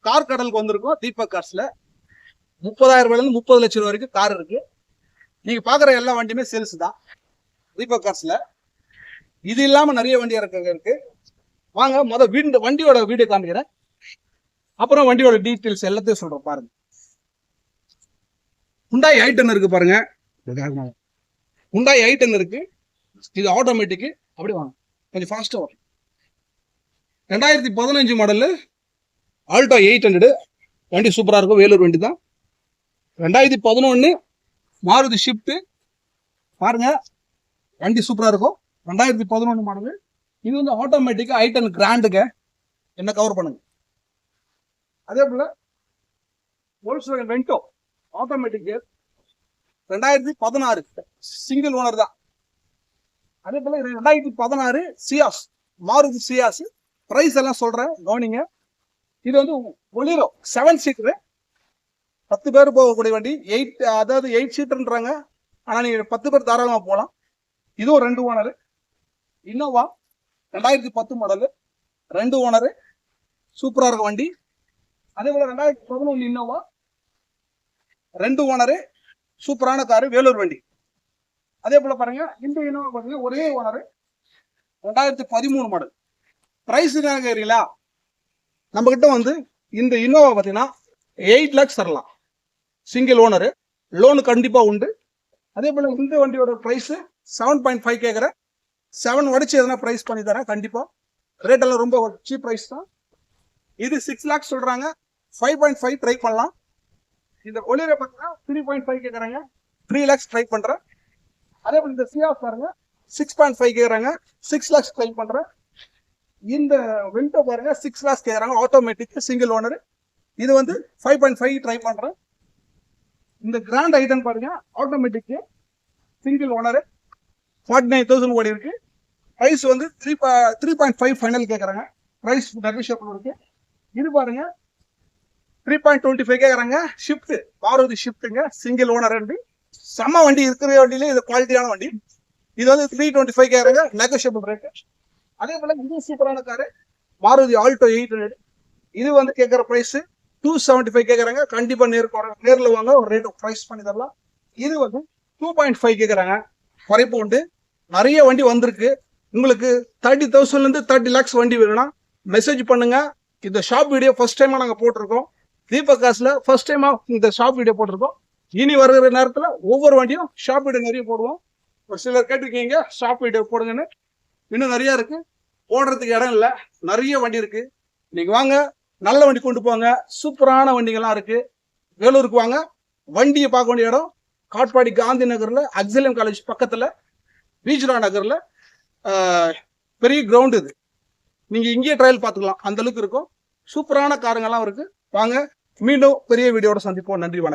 Car கடலுக்கு வந்திருக்கோம். தீபக் கார்ஸ்ல. முப்பதாயிரம் ரூபாயில இருந்து முப்பது லட்சம் ரூபா வரைக்கும் கார் இருக்கு. நீங்க பாக்குற எல்லா வண்டியுமே சேல்ஸ் தான். தீபக் கார்ஸ்ல. இது இல்லாம நிறைய வண்டி இறக்க இருக்கு. வாங்க முத வீடு வண்டியோட வீடியோ காமிக்கிறேன். அப்புறம் வண்டியோட டீட்டெயில்ஸ் எல்லாத்தையும் சொல்றேன் பாருங்க. Hyundai ஐட்டன் இருக்கு பாருங்க. Hyundai ஐட்டன் இருக்கு. இது ஆட்டோமேட்டிக்கு அப்படி வாங்க. கொஞ்சம் ஃபாஸ்ட்டாக வரும் ரெண்டாயிரத்தி பதினஞ்சு மாடலு ஆல்டோ எயிட் ஹண்ட்ரடு வண்டி சூப்பராக இருக்கும். வேலூர் வண்டி தான் ரெண்டாயிரத்தி பதினொன்று மாருதி ஷிஃப்ட்டு பாருங்கள் வண்டி சூப்பராக இருக்கும். ரெண்டாயிரத்தி பதினொன்று மாடலு இது வந்து ஆட்டோமேட்டிக்காக ஐட்டன் கிராண்டுங்க என்ன கவர் பண்ணுங்க. அதே போல் Volkswagen வெண்டோ ஆட்டோமேட்டிக் ரெண்டாயிரத்தி பதினாறு. சிங்கிள் ஓனர் தான். அதே போல் ரெண்டாயிரத்தி பதினாறு சியாஸ் மாருதி சியாஸ் ப்ரைஸ் எல்லாம் சொல்கிறேன் கவனிங்க. இது வந்து ஒளிரோ செவன் சீட்டரு பத்து பேர் போகக்கூடிய வண்டி. எயிட் அதாவது எயிட் சீட்டர்ன்றாங்க ஆனால் நீங்கள் பத்து பேர் தாராளமாக போகலாம். இதுவும் ரெண்டு ஓனரு. இன்னோவா ரெண்டாயிரத்தி பத்து மாடலு ரெண்டு ஓனரு. சூப்பராக இருக்க வண்டி. அதே போல் ரெண்டாயிரத்தி பதினொன்று இன்னோவா. ரெண்டு ஓனரு. சூப்பரான காரு வேலூர் வண்டி. அதே போல் பாருங்கள் இந்த இனோவா பார்த்தீங்கன்னா ஒரே ஓனரு. ரெண்டாயிரத்தி பதிமூணு மாடல் ப்ரைஸ் என்ன நம்மக்கிட்ட வந்து இந்த இனோவா பார்த்தீங்கன்னா எயிட் லேக்ஸ் தரலாம். சிங்கிள் ஓனரு லோனு கண்டிப்பாக உண்டு. அதே போல் இந்த வண்டியோட ப்ரைஸு செவன் பாயிண்ட் ஃபைவ் கேட்குறேன் செவன் உடச்சி எதனா ப்ரைஸ் பண்ணி தரேன் கண்டிப்பாக ரேட்டெல்லாம் ரொம்ப சீப் ப்ரைஸ் தான். இது சிக்ஸ் லேக்ஸ் சொல்கிறாங்க ஃபைவ் பாயிண்ட் ஃபைவ் ட்ரை பண்ணலாம். இந்த ஒளிரை பார்த்தீங்கன்னா த்ரீ பாயிண்ட் ஃபைவ் கேட்குறாங்க த்ரீ லேக்ஸ் ட்ரை பண்ணுறேன் அதே போல் இந்த சியாஸ் பாருங்கள் சிக்ஸ் பாயிண்ட் ஃபைவ் கேட்குறாங்க சிக்ஸ் லேக்ஸ் ட்ரை பண்ணுறேன் இந்த விண்டோ பாருங்க சிக்ஸ் லேக்ஸ் கேட்குறாங்க ஆட்டோமேட்டிக் சிங்கிள் ஓனர் இது வந்து ஃபைவ் பாயிண்ட் ஃபைவ் ட்ரை பண்ணுறேன் இந்த கிராண்ட் ஐட்டம் பாருங்க automatic single owner forty nine thousand ஓடி இருக்கு. ப்ரைஸ் வந்து three three point five final கேட்குறாங்க ப்ரைஸ் நெகோஷியபிள் இருக்கு. இது பாருங்க த்ரீ பாயிண்ட் டுவெண்ட்டி ஃபைவ் கேட்குறாங்க ஷிஃப்ட் மாருதி ஷிஃப்ட்டுங்க சிங்கிள் ஓனர் வண்டி செம்ம வண்டி இருக்கிற வண்டியிலே இது குவாலிட்டியான வண்டி. இது வந்து த்ரீ டுவெண்ட்டி ஃபைவ் கேட்குறாங்க நெகோஷியபிள் ரேட்டு அதே போல இது சூப்பரான car Maruti Alto eight hundred. இது வந்து கேட்குற ப்ரைஸ் டூ செவன்ட்டி ஃபைவ் கேட்குறாங்க கண்டிப்பா நேர் நேரில் வாங்க. ஒரு ரேட் ப்ரைஸ் பண்ணி தரலாம். இது வந்து டூ பாயிண்ட் ஃபைவ் கேட்குறாங்க குறைப்பு உண்டு. நிறைய வண்டி வந்திருக்கு. உங்களுக்கு தேர்ட்டி தௌசண்ட்லேருந்து தேர்ட்டி லேக்ஸ் வண்டி வேணும்னா மெசேஜ் பண்ணுங்க. இந்த ஷாப் வீடியோ ஃபர்ஸ்ட் டைமாக நாங்கள் போட்டிருக்கோம். தீபக் காசில் ஃபர்ஸ்ட் டைமாக இந்த ஷாப் வீடியோ போட்டிருக்கோம். இனி வருகிற நேரத்தில் ஒவ்வொரு வண்டியும் ஷாப் வீடியோ நிறைய போடுவோம். ஒரு சிலர் கேட்டிருக்கீங்க ஷாப் வீடியோ போடுங்கன்னு. இன்னும் நிறைய இருக்கு. போடுறதுக்கு இடம் இல்லை. நிறைய வண்டி இருக்கு. நீங்க வாங்க. நல்ல வண்டி கொண்டு போங்க. சூப்பரான வண்டிகள்லாம் இருக்கு. வேலூருக்கு வாங்க. வண்டியை பார்க்க வேண்டிய இடம். காட்பாடி காந்தி நகரில் அக்சிலியம் காலேஜ் பக்கத்தில் பீச்ரா நகரில் பெரிய கிரவுண்ட் இது. நீங்கள் இங்கேயே ட்ரையல் பார்த்துக்கலாம். அந்தளவுக்கு இருக்கும். சூப்பரான காருங்கெல்லாம் இருக்குது வாங்க. மீண்டும் பெரிய வீடியோட சந்திப்போம். நன்றி வணக்கம்.